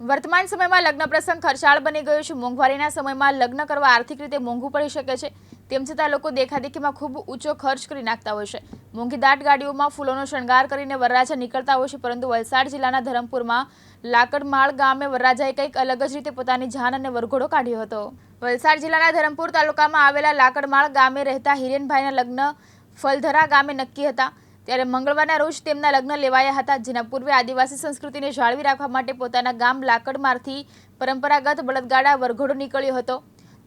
વર્તમાન સમયમાં લગ્ન પ્રસંગ ખર્ચાળ બની ગયો છે. મોંઘવારીના સમયમાં લગ્ન કરવા આર્થિક રીતે મોંઘું પડી શકે છે. તેમ છતાં લોકો દેખાદેખીમાં ખૂબ ઊંચો ખર્ચ કરી નાખતા હોય છે. મોંઘી દાટ ગાડીઓમાં ફૂલોનો શણગાર કરીને વરરાજા નીકળતા હોય છે, પરંતુ વલસાડ જિલ્લાના ધરમપુરમાં લાકડમાળ ગામે વરરાજાએ કંઈક અલગ જ રીતે પોતાની જાન અને વરઘોડો કાઢ્યો હતો. વલસાડ જિલ્લાના ધરમપુર તાલુકામાં આવેલા લાકડમાળ ગામે રહેતા હિરેનભાઈના લગ્ન ફલધરા ગામે નક્કી હતા. ત્યારે મંગળવારના રોજ તેમના લગ્ન લેવાયા હતા, જેના પૂર્વે આદિવાસી સંસ્કૃતિને જાળવી રાખવા માટે પોતાના ગામ લાકડમારથી પરંપરાગત બળદગાડા વરઘોડો નીકળ્યો હતો,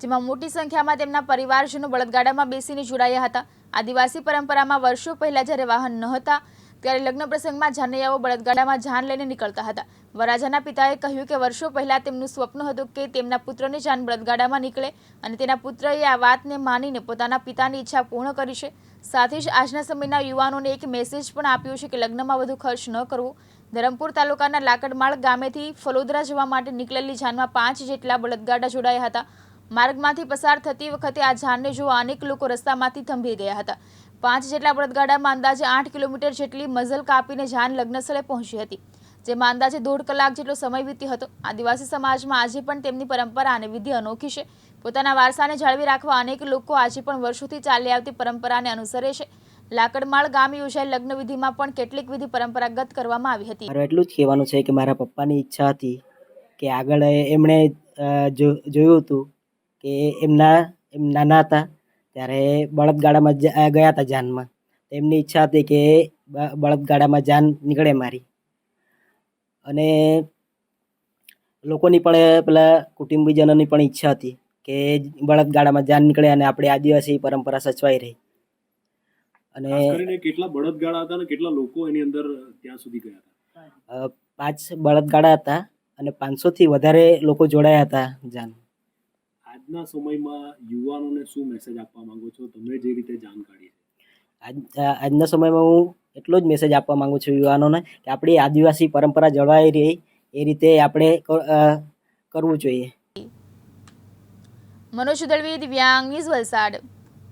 જેમાં મોટી સંખ્યામાં તેમના પરિવારજનો બળદગાડામાં બેસીને જોડાયા હતા. આદિવાસી પરંપરામાં વર્ષો પહેલા જ્યારે વાહન નહોતા, ત્યારે લગ્ન પ્રસંગમાં જાનૈયાઓ બળદગાડામાં જાન લઈને નીકળતા હતા. વરાજાના પિતાએ કહ્યું કે વર્ષો પહેલા તેમનું સ્વપ્ન હતું કે તેમના પુત્રની જાન બળદગાડામાં નીકળે અને તેના પુત્રએ આ વાતને માનીને પોતાના પિતાની ઈચ્છા પૂર્ણ કરી છે. સાથે જ આજના સમયના યુવાનોને એક મેસેજ પણ આપ્યો છે કે લગ્નમાં વધુ ખર્ચ ન કરવો. ધરમપુર તાલુકાના લાકડમાળ ગામેથી ફલોદરા જવા માટે નીકળેલી જાનમાં પાંચ જેટલા બળદગાડા જોડાયા હતા. માર્ગમાંથી પસાર થતી વખતે આ જાનને જોવા અનેક લોકો રસ્તામાંથી થંભી ગયા હતા. પાંચ જેટલા બળદગાડામાં અંદાજે આઠ કિલોમીટર જેટલી મઝલ કાપીને જાન લગ્નસ્થળે પહોંચી હતી, જેમાં અંદાજે દોઢ કલાક જેટલો સમય વીત્યો હતો. આદિવાસી સમાજમાં આજે પણ તેમની પરંપરા અને વિધિ અનોખી છે. પોતાના વારસાને જાળવી રાખવા અનેક લોકો આજે પણ વર્ષોથી ચાલી આવતી પરંપરાને અનુસરે છે. લાકડમાળ ગામ યોજાયેલ લગ્ન વિધિમાં પણ કેટલીક વિધિ પરંપરાગત કરવામાં આવી હતી. મારું એટલું જ કહેવાનું છે કે મારા પપ્પાની ઈચ્છા હતી કે આગળ એમણે જોયું હતું કે એમના, એમ નાના હતા ત્યારે બળદગાડામાં ગયા હતા જાનમાં. એમની ઈચ્છા હતી કે બળદગાડામાં જાન નીકળે મારી. અને લોકોની પણ પેલા કુટુંબીજનોની પણ ઈચ્છા હતી. કે બળદગાડામાં જાન નીકળે અને આપણી આદિવાસી પરંપરા સચવાઈ રહી. અને કેટલા બળદગાડા હતા અને કેટલા લોકો એની અંદર ત્યાં સુધી ગયા હતા? પાંચ બળદગાડા હતા અને પાંચસોથી વધારે લોકો જોડાયા હતા જાન. આજના સમયમાં યુવાનોને શું મેસેજ આપવા માંગો છો? તમે જે રીતે જાન કાઢી આજ આજના સમયમાં હું એટલો જ મેસેજ આપવા માંગુ છું યુવાનોને કે આપણી આદિવાસી પરંપરા જળવાઈ રહી એ રીતે આપણે કરવું જોઈએ. મનોજ દળવી દિવ્યાંગ ન્યૂઝ વલસાડ.